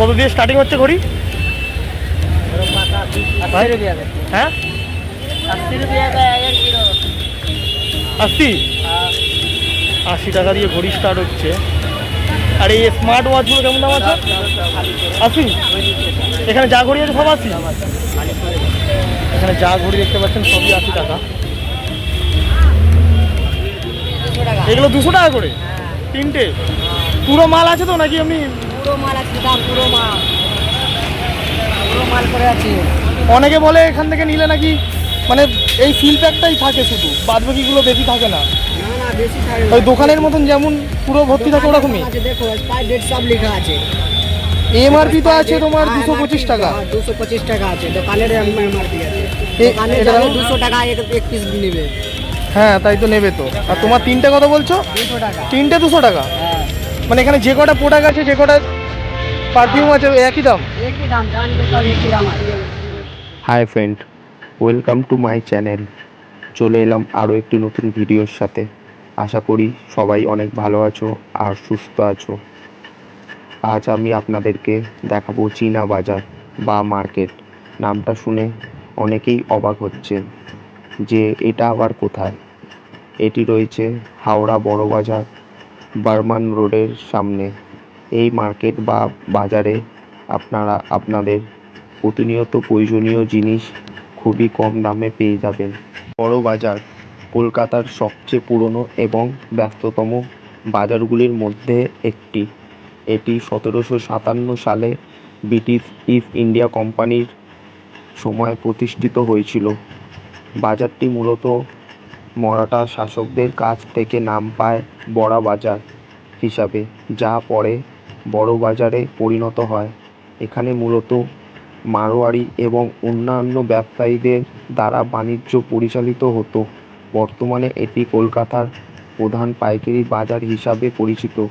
কত দিয়ে স্টার্টিং হচ্ছে ঘড়ি? হ্যাঁ? আশি? আশি টাকা দিয়ে ঘড়ি স্টার্ট হচ্ছে। আর এই স্মার্ট ওয়াচগুলো কেমন দাম আছে? আশি? এখানে যা ঘড়ি আছে সব আশি? এখানে যা ঘড়ি দেখতে পাচ্ছেন সবই আশি টাকা। এগুলো দুশো টাকা করে? তিনটে? পুরো মাল আছে তো নাকি আমি পুরো মাল আছে দাম পুরো মাল। পুরো মাল করে আছে। অনেকে বলে এখান থেকে নিলে নাকি মানে এই ফিল প্যাকটাই থাকে শুধু বাদ বাকিগুলো বেশি থাকে না। ওই দোকানের মতন যেমন পুরো ভর্তি থাকে ওরকমই। আছে দেখো ডেট সব লেখা আছে। এমআরপি তো আছে তোমার দুশো পঁচিশ টাকা। দুশো পঁচিশ টাকা আছে দোকানের এমআরপি আছে। দুশো টাকা এক পিস নেবে। হ্যাঁ তাই তো নেবে তো। আর তোমার তিনটে কথা বলছো? তিনটে দুশো টাকা? হ্যাঁ। মানে এখানে যে কটা প্রোডাক্ট আছে যে কটা পারফিউম আছে একই দাম? একই দাম জানবে সব একই দাম আছে। Hi friend welcome to my channel চলে এলাম আরও একটি নতুন ভিডিওর সাথে। আশা করি সবাই অনেক ভালো আছো আর সুস্থ আছো। আজ আমি আপনাদেরকে দেখাবো চীনা বাজার বা মার্কেট। নামটা শুনে অনেকেই অবাক হচ্ছেন যে এটা আবার কোথায়? এটি রয়েছে হাওড়া বড় বাজার। বার্মান রোডের সামনে। এই মার্কেট বা বাজারে আপনারা, আপনাদের প্রতিনিয়ত প্রয়োজনীয় জিনিস খুবই কম দামে পেয়ে যাবেন। বড় বাজার কলকাতার সবচেয়ে পুরনো এবং ব্যস্ততম বাজারগুলির মধ্যে একটি। এটি সতেরোশো সাতান্ন সালে ব্রিটিশ ইস্ট ইন্ডিয়া কোম্পানির সময় প্রতিষ্ঠিত হয়েছিল। বাজারটি মূলত মরাঠা শাসকদের কাছ থেকে নাম পায় বড়া বাজার হিসাবে, যা পরে বড় বাজারে পরিণত হয়। এখানে মূলত মারোয়াড়ি এবং অন্যান্য ব্যবসায়ীদের দ্বারা বাণিজ্য পরিচালিত হতো। বর্তমানে এটি কলকাতার প্রধান পাইকারি বাজার হিসাবে পরিচিত,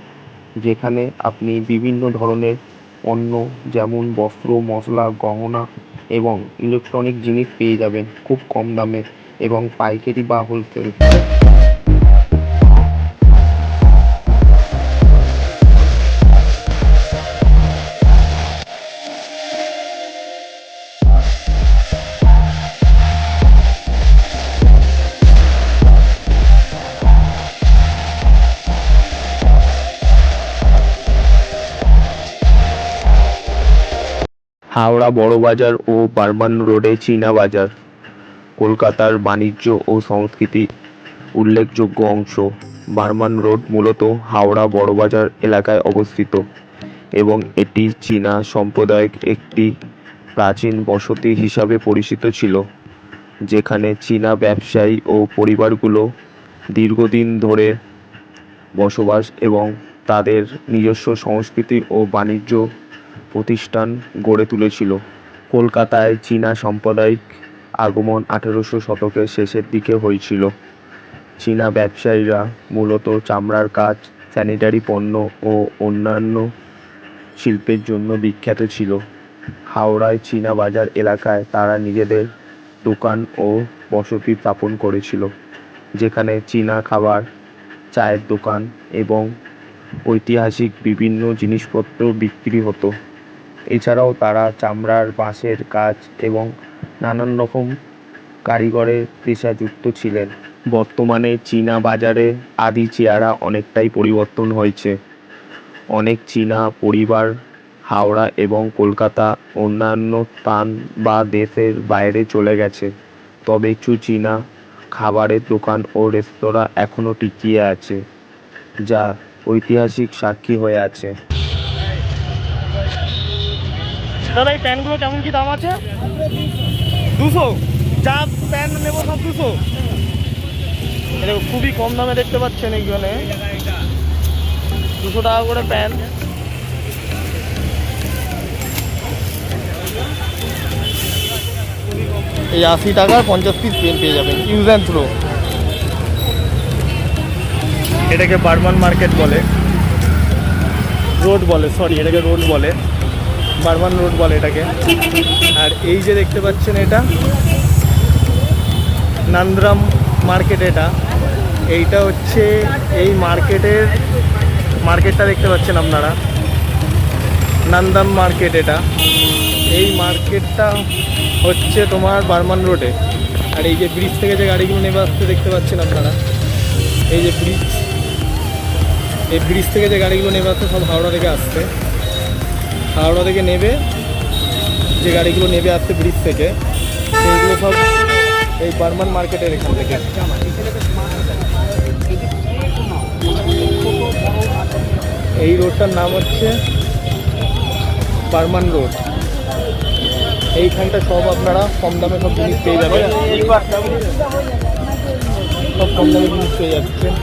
যেখানে আপনি বিভিন্ন ধরনের পণ্য যেমন বস্ত্র, মশলা, গহনা এবং ইলেকট্রনিক জিনিস পেয়ে যাবেন। খুব কম দামে এবং পাইকারি বা হোলসেল হাওড়া বড় বাজার ও বারমান রোডে চীনা বাজার। কলকাতার বাণিজ্য ও সংস্কৃতি উল্লেখযোগ্য অংশ। বার্মান রোড মূলত হাওড়া বড় বাজার এলাকায় অবস্থিত এবং এটি চীনা সম্প্রদায়ের একটি প্রাচীন বসতি হিসাবে পরিচিত ছিল, যেখানে চীনা ব্যবসায়ী ও পরিবারগুলো দীর্ঘদিন ধরে বসবাস এবং তাদের নিজস্ব সংস্কৃতি ও বাণিজ্য প্রতিষ্ঠান গড়ে তুলেছিল। কলকাতায় চীনা সাম্প্রদায়িক আগমন আঠেরোশো শতকের শেষের দিকে হয়েছিল। চীনা ব্যবসায়ীরা মূলত চামড়ার কাজ স্যানিটারি পণ্য ও অন্যান্য শিল্পের জন্য বিখ্যাত ছিল। হাওড়ায় চীনা বাজার এলাকায় তারা নিজেদের দোকান ও বসতি স্থাপন করেছিল, যেখানে চীনা খাবার, চায়ের দোকান এবং ঐতিহাসিক বিভিন্ন জিনিসপত্র বিক্রি হতো। এছাড়াও তারা চামড়ার বাঁশের কাজ এবং নানান রকম কারিগরের পেশাযুক্ত ছিলেন। বর্তমানে চীনা বাজারে আদি চেহারা অনেকটাই পরিবর্তন হয়েছে। অনেক চীনা পরিবার, হাওড়া এবং কলকাতা, অন্যান্য স্থান বা দেশের বাইরে চলে গেছে। তবে কিছু চীনা খাবারের দোকান ও রেস্তোরাঁ এখনও টিকিয়ে আছে, যা ঐতিহাসিক সাক্ষী হয়ে আছে। দাদা এই প্যান্টগুলো কেমন কি দাম আছে? দুশো। যা প্যান্ট নেব সব দুশো। এটা খুবই কম দামে দেখতে পাচ্ছেন এইখানে। দুশো টাকা করে প্যান্ট এই আশি টাকার পঞ্চাশ পিস পেন পেয়ে যাবেন ইউজ অ্যান্ড থ্রো এটাকে বার্মান মার্কেট বলে। রোড বলে সরি এটাকে রোড বলে। বারবান রোড বলে এটাকে। আর এই যে দেখতে পাচ্ছেন এটা, নান্দ্রাম মার্কেট এটা। এইটা হচ্ছে এই মার্কেটের, মার্কেটটা দেখতে পাচ্ছেন আপনারা। নান্দাম মার্কেট এটা। এই মার্কেটটা হচ্ছে তোমার বার্মান রোডে। আর এই যে ব্রিজ থেকে যে গাড়িগুলো নেমে আসতে দেখতে পাচ্ছেন আপনারা। এই যে ব্রিজ এই ব্রিজ থেকে যে গাড়িগুলো নেমে আসছে সব হাওড়া থেকে আসছে। হাওড়া থেকে নেবে, যে গাড়িগুলো নেবে আসছে ব্রিজ থেকে, সেইগুলো সব এই বার্মান মার্কেটের এখান থেকে। এই রোডটার নাম হচ্ছে বার্মান রোড। এইখানটা সব আপনারা কম দামে সব জিনিস পেয়ে যাবেন। সব কম দামে জিনিস পেয়ে যাচ্ছেন।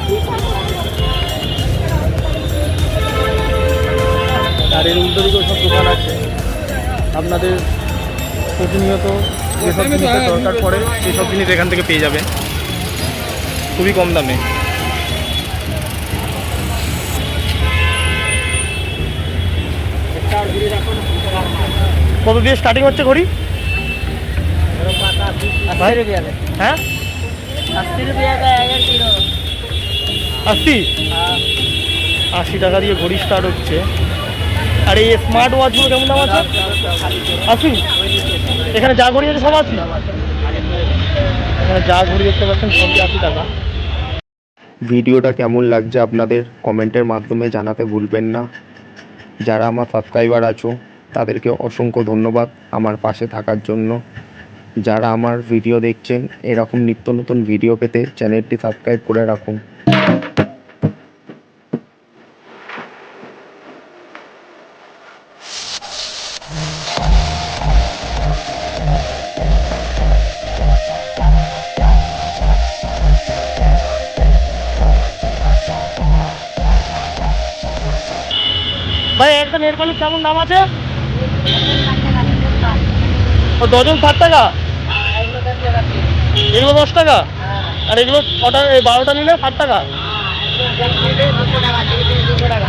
আর এর উল্টো দিকেও সব দোকান আছে। আপনাদের প্রতিনিয়ত যেসব জিনিসের দরকার পড়ে সেসব জিনিস এখান থেকে পেয়ে যাবে। খুবই কম দামে। কত দিয়ে স্টার্টিং হচ্ছে ঘড়ি? হ্যাঁ? আশি? আশি টাকা দিয়ে ঘড়ি স্টার্ট হচ্ছে। আর এই স্মার্ট ওয়াচগুলো কেমন দাম আছে? আশি? এখানে যা ঘড়ি আছে সব আশি? এখানে যা ঘড়ি দেখতে পাচ্ছেন সবই আশি টাকা। ভিডিওটা কেমন লাগছে আপনাদের কমেন্টের মাধ্যমে জানাতে ভুলবেন না। যারা আমার সাবস্ক্রাইবার আছো, তাদেরকে অসংখ্য ধন্যবাদ আমার পাশে থাকার জন্য। যারা আমার ভিডিও দেখছেন, এরকম নিত্য নতুন ভিডিও পেতে চ্যানেলটি সাবস্ক্রাইব করে রাখুন। একটা নেট কেমন দাম আছে? ও ডজন ষাট টাকা? এগুলো দশ টাকা? আর এগুলো ছটা বারোটা নিলে ষাট টাকা?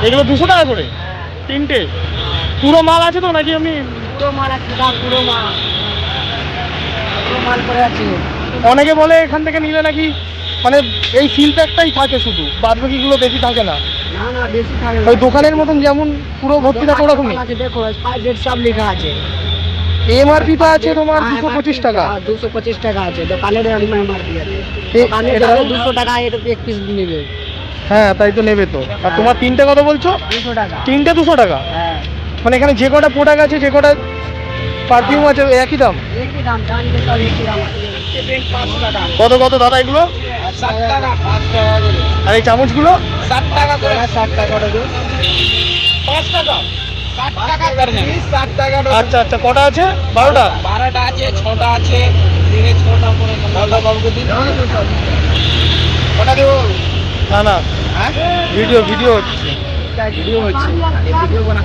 এগুলো দুশো টাকা করে? তিনটে? পুরো মাল আছে তো নাকি আমি পুরো মাল আছে পুরো মাল। পুরো মাল করে আছে। অনেকে বলে এখান থেকে নিলে নাকি মানে এই সিল প্যাকটাই থাকে শুধু বাদ বাকিগুলো বেশি থাকে না। না না বেশি থাকে ওই দোকানের মতন যেমন পুরো ভর্তি থাকে ওরকমই আছে দেখো ফাইভ সব লেখা আছে। এমআরপি তো আছে তোমার দুশো পঁচিশ টাকা। দুশো পঁচিশ টাকা আছে। দোকানের এমআরপি দুশো টাকা এক পিস নেবে। হ্যাঁ তাই তো নেবে তো। আর তোমার তিনটে কত বলছো? দুশো টাকা। তিনটে দুশো টাকা? হ্যাঁ। মানে এখানে যে কটা প্রোডাক্ট আছে যে কটা পারফিউম আছে একই দাম? একই দাম একই কত কত দাদা এগুলো? আর এই চামচগুলো? ষাট টাকা করে ষাট টাকা পাঁচ টাকা আচ্ছা আচ্ছা কটা আছে? বারোটা? বারোটা আছে ছটা আছে দিনে ছটা করে ছটা বাবুকে দিন কটা দেবো না না। হ্যাঁ? ভিডিও ভিডিও হচ্ছে। ভিডিও হচ্ছে। ভিডিও বানা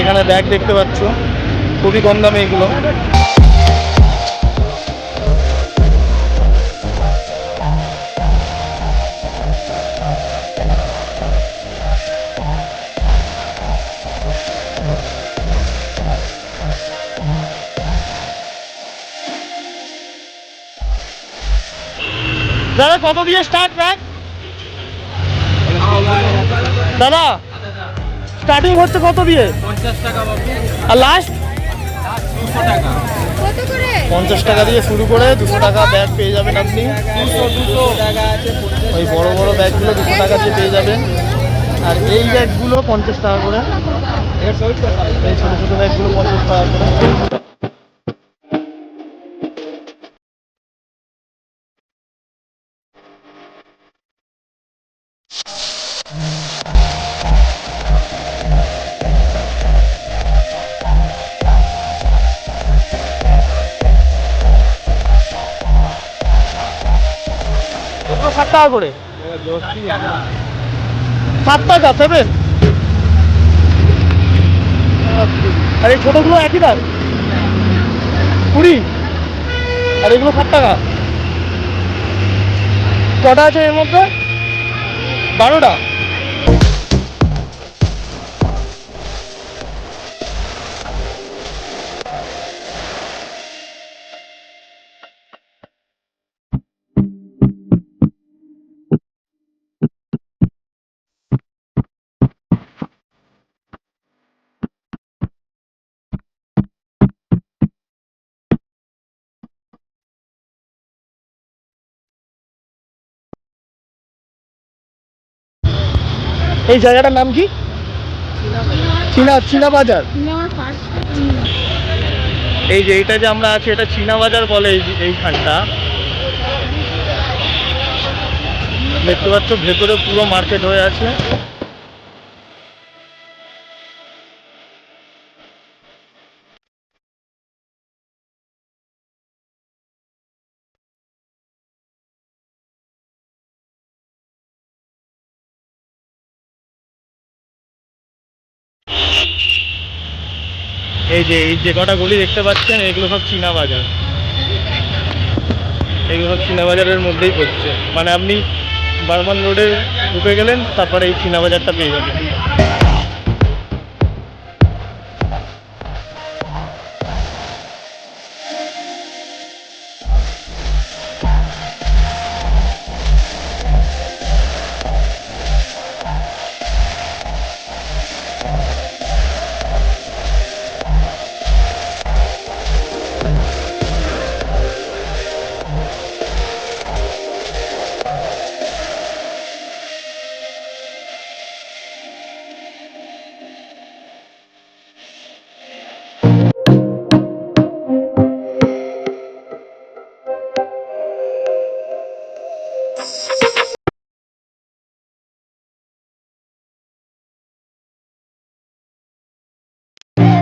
এখানে ব্যাগ দেখতে পাচ্ছ। খুবই কম দামে এগুলো। দাদা কত দিয়ে স্টার্ট ব্যাগ দাদা স্টার্টিং হচ্ছে কত দিয়ে? পঞ্চাশ টাকা বাবু আর লাস্ট দুশো টাকা। কত করে? পঞ্চাশ টাকা দিয়ে শুরু করে দুশো টাকা ব্যাগ পেয়ে যাবেন আপনি। ওই বড় বড় ব্যাগগুলো দুশো টাকা দিয়ে পেয়ে যাবেন। আর এই ব্যাগগুলো পঞ্চাশ টাকা করে। এই ছোটো ছোটো ব্যাগগুলো পঞ্চাশ টাকা করে। টাকা করে? সাত টাকা সেভেন আর এই ছোটোগুলো একই দাম? কুড়ি? আর এগুলো সাত টাকা। কটা আছে এর মধ্যে? বারোটা। এই জায়গাটার নাম কি? চীনা চীনা বাজার এই যে এটা যে আমরা আছি, এটা চীনা বাজার বলে এইখানটা। দেখতে পাচ্ছ, ভেতরে পুরো মার্কেট হয়ে আছে। এই যে এই যে কটা গলি দেখতে পাচ্ছেন, এগুলো সব চীনা বাজার এগুলো সব চীনা বাজারের মধ্যেই পড়ছে। মানে আপনি বারমান রোডে ঢুকে গেলেন, তারপরে এই চীনা বাজারটা পেয়ে যাবেন।